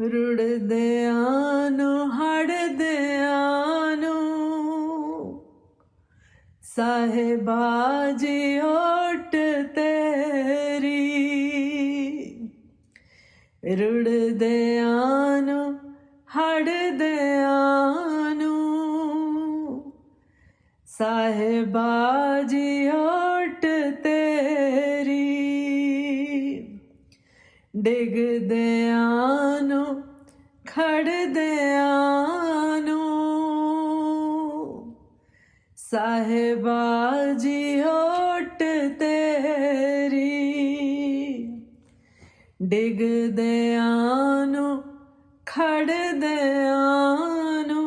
ਰੁੜਦਿਆਂ ਨੂੰ ਹੜਦਿਆਂ ਨੂੰ ਸਾਹਿਬਾ ਜੀ ਓਟ ਤੇਰੀ। ਰੁੜਦਿਆਂ ਨੂੰ ਹੜਦਿਆਂ ਨੂੰ ਸਾਹਿਬਾ ਜੀ ਓਟ ਤੇਰੀ। ਡਿੱਗਦਿਆਂ ਸਾਹਿਬਾ ਜੀ ਓਟ ਤੇਰੀ। ਡਿੱਗਦਿਆਂ ਨੂੰ ਖੜਦਿਆਂ ਨੂੰ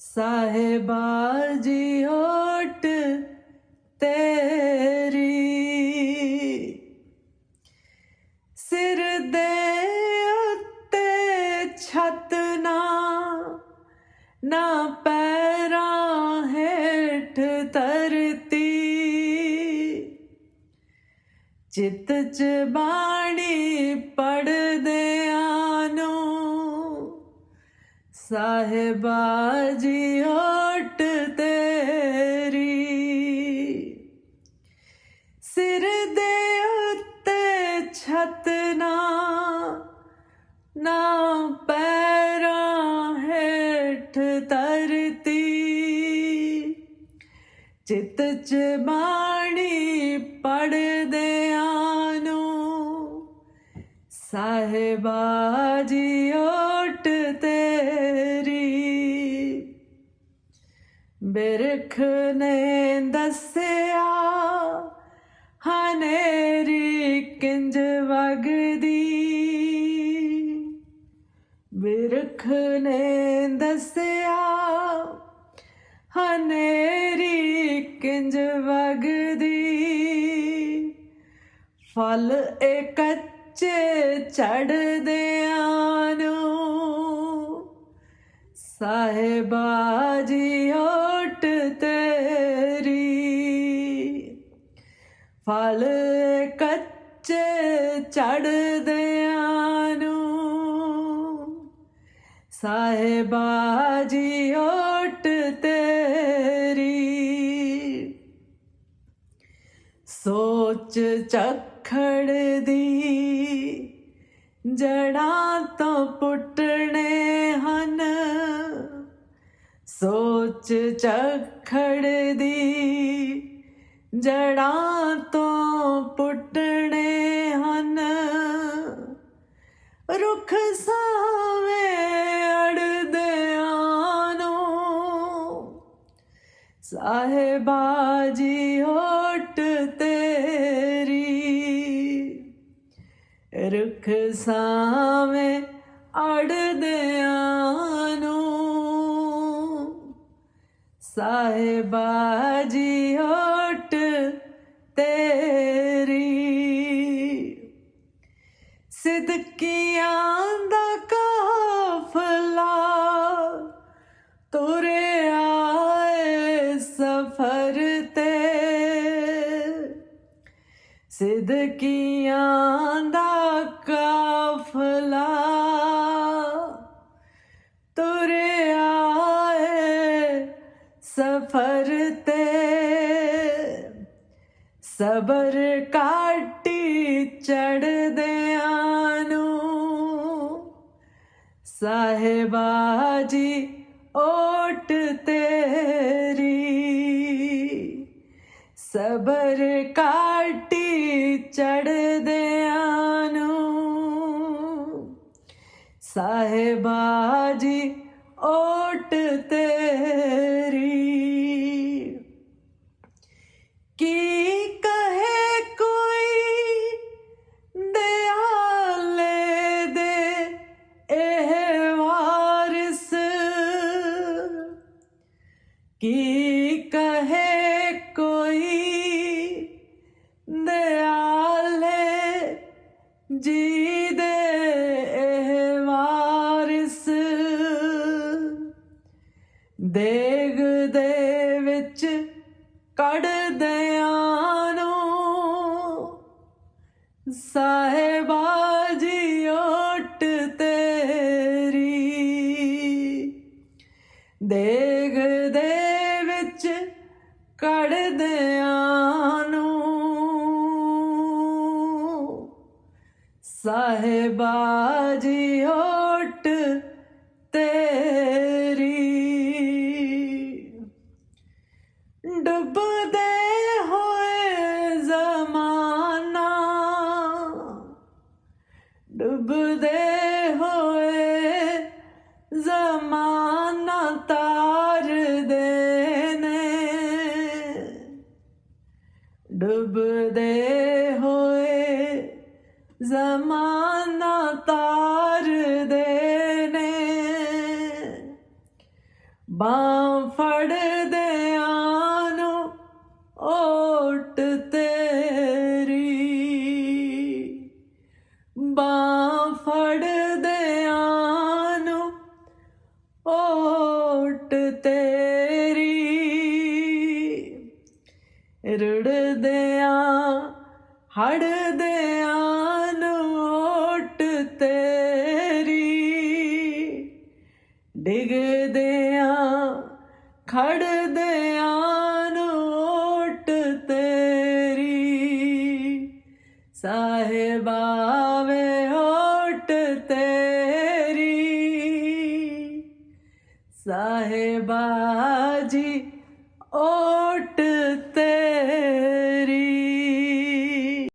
ਸਾਹਿਬਾ ਜੀ ਓਟ ਤੇਰੀ। ਸਿਰ ਦੇ ਉੱਤੇ ਛੱਤ ਨਾ ਨਾ ਪੈਰਾਂ ਧਰਤੀ। ਚਿੱਤ ਚ ਬਾਣੀ ਪੜਦਿਆਂ ਨੂੰ ਸਾਹਿਬਾ ਜੀ ਓਟ ਤੇਰੀ। ਸਿਰ ਦੇ ਉੱਤੇ ਛੱਤ ਨਾ ਪੈ ਚਿੱਤ ਚ ਬਾਣੀ ਪੜਦਿਆਂ ਨੂੰ ਸਾਹਿਬਾ ਜੀ ਓਟ ਤੇਰੀ। ਬਿਰਖ ਨੇ ਦੱਸਿਆ, ਹਨੇਰੀ ਕਿੰਜ ਵਗਦੀ। ਬਿਰਖ ਨੇ ਦੱਸਿਆ ਕਿੰਜ ਵਗਦੀ? ਫਲ ਇਹ ਕੱਚੇ ਚੜਦਿਆਂ ਨੂੰ ਸਾਹਿਬਾ ਜੀ ਓਟ ਤੇਰੀ। ਫਲ ਕੱਚੇ ਚੜਦਿਆਂ ਨੂੰ ਸਾਹਿਬਾ ਜੀ ਓਟ ਸੋਚ ਝਖੜ ਦੀ। ਜੜਾਂ ਤੋਂ ਪੁੱਟਣੇ ਹਨ। ਸੋਚ ਝਖੜ ਦੀ। ਜੜਾਂ ਤੋਂ ਪੁੱਟਣੇ ਹਨ। ਰੁੱਖ ਸਾਵੇਂ ਅੜਦਿਆਂ ਨੂੰ। ਸਾਹਿਬਾ ਜੀ ਓਟ ਤੇਰੀ। ਰੁੱਖ ਸਾਵੇਂ ਅੜਦਿਆਂ ਨੂੰ। ਸਾਹਿਬਾ ਜੀ ਓਟ ਤੇਰੀ। ਸਿਦਕੀਆਂ ਸਿਦਕੀਆਂ ਦਾ ਕਾਫਲਾ ਤੁਰਿਆ ਆਏ ਸਫਰ ਤੇ। ਸਬਰ ਕਾਟੀ ਚੜਦਿਆਂ ਨੂੰ ਸਾਹਿਬਾ ਜੀ ਓਟ ਤੇਰੀ। ਸਬਰ ਕਾਟੀ ਚੜਦਿਆਂ ਨੂੰ ਸਾਹਿਬਾ ਜੀ ਓਟ ਤੇਰੀ। ਕੀ ਕਹੇ ਕੋਈ ਦਿਆਲੇ ਦੇ ਇਹ ਵਾਰਿਸ? ਕੀ ਕਹੇ ਜੀ ਦੇ ਇਹ ਦੇਗ ਦੇ ਵਿੱਚ ਕੱਢਦੇ ਆਨੋ ਸਾਹਿਬਾ ਜੀ ਓਟ ਤੇਰੀ। ਦੇ ਸਾਹਿਬਾ ਜੀ ਓਟ ਤੇਰੀ ਡੁੱਬਦੇ ਹੋਏ ਜ਼ਮਾਨਾ ਡੁੱਬਦੇ ਹੋਏ ਜ਼ਮਾਨਾ ਤਾਰ ਦੇ ਨੇ ਡੁੱਬਦੇ ਹੋਏ ਜ਼ਮਾਨਾ ਤਾਰ ਦੇ ਨੇ। ਬਾਂ ਫੜਦੇ ਆਨੋ ਓਟ ਤੇਰੀ। ਬਾਂ ਫੜਦੇ ਆਨੋ ਓਟ ਤੇਰੀ। ਰੁੜਦੇ ਆ ਹੜਦੇ ਡਿਗਦਿਆਂ ਖੜਦਿਆਂ ਨੋਟ ਤੇਰੀ। ਸਾਹਿਬਾ ਵੇ ਓਟ ਤੇਰੀ। ਸਾਹਿਬਾ ਜੀ